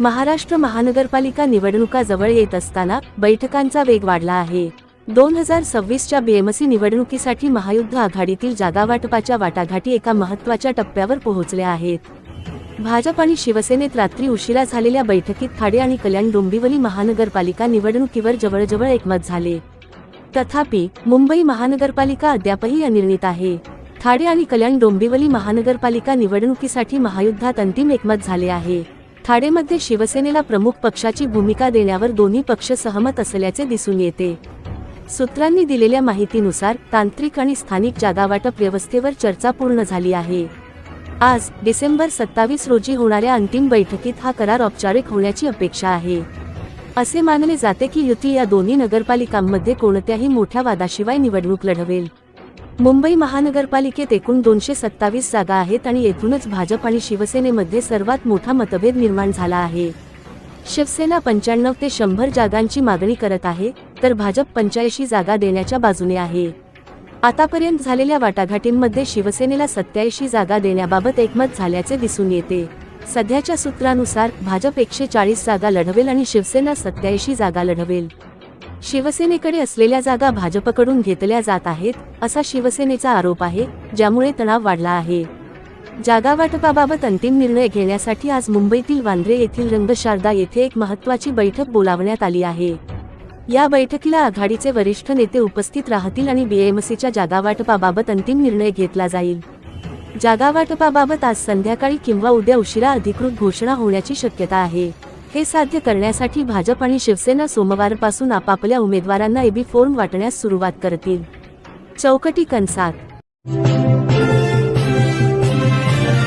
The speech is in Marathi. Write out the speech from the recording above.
महाराष्ट्र महानगरपालिका निवडणुका जवळ येत असताना बैठकांचा वेग वाढला आहे. दोन हजार सव्वीसच्या बीएमसी निवडणुकीसाठी महायुद्ध आघाडीतील जागावाटपाच्या वाटाघाटी एका महत्त्वाच्या टप्प्यावर पोहोचल्या आहेत. भाजप आणि शिवसेनेत रात्री उशिरा झालेल्या बैठकीत खाडे आणि कल्याण डोंबिवली महानगरपालिका निवडणुकीवर जवळजवळ एकमत झाले. तथापि मुंबई महानगरपालिका अद्यापही अनिर्णित आहे. ठाणे आणि कल्याण डोंबिवली महानगरपालिका निवडणुकीसाठी महायुद्धात अंतिम एकमत झाले आहे. ठाणेमध्ये शिवसेनेला प्रमुख पक्षाची भूमिका देण्यावर दोन्ही पक्ष सहमत असल्याचे दिसून येते. सूत्रांनी दिलेल्या माहितीनुसार तांत्रिक आणि स्थानिक जागावाटप व्यवस्थेवर चर्चा पूर्ण झाली आहे. आज डिसेंबर सत्तावीस रोजी होणाऱ्या अंतिम बैठकीत हा करार औपचारिक होण्याची अपेक्षा आहे. असे मानले जाते की युती या दोन्ही नगरपालिकांमध्ये कोणत्याही मोठ्या वादाशिवाय निवडणूक लढवेल. मुंबई महानगरपालिकेत एकूण दोनशे सत्तावीस जागा आहेत आणि येथूनच भाजप आणि शिवसेनेमध्ये सर्वात मोठा मतभेद निर्माण झाला आहे. शिवसेना पंच्याण्णव ते शंभर जागांची मागणी करत आहे तर भाजप पंच्याऐंशी जागा देण्याच्या बाजूने आहे. आतापर्यंत झालेल्या वाटाघाटींमध्ये शिवसेनेला सत्याऐंशी जागा देण्याबाबत एकमत झाल्याचे दिसून येते. सध्याच्या सूत्रानुसार भाजप एकशे चाळीस जागा लढवेल आणि शिवसेना सत्याऐंशी जागा लढवेल. शिवसेनेकडे असलेल्या जागा भाजपकडून घेतल्या जात आहेत असा शिवसेनेचा आरोप आहे ज्यामुळे तणाव वाढला आहे. जागा वाटपाबाबत अंतिम निर्णय घेण्यासाठी आज मुंबईतील वांद्रे येथील रंगशारदा येथे एक महत्त्वाची बैठक बोलावण्यात आली आहे. या बैठकीला आघाडीचे वरिष्ठ नेते उपस्थित राहतील आणि बीएमसीच्या जागा वाटपाबाबत अंतिम निर्णय घेतला जाईल. जागा वाटपाबाबत आज संध्याकाळी किंवा उद्या उशिरा अधिकृत घोषणा होण्याची शक्यता आहे. हे साध्य करण्यासाठी भाजप आणि शिवसेना सोमवारपासून आपापल्या उमेदवारांना एबी फॉर्म वाटण्यास सुरुवात करतील. चौकटी कंसात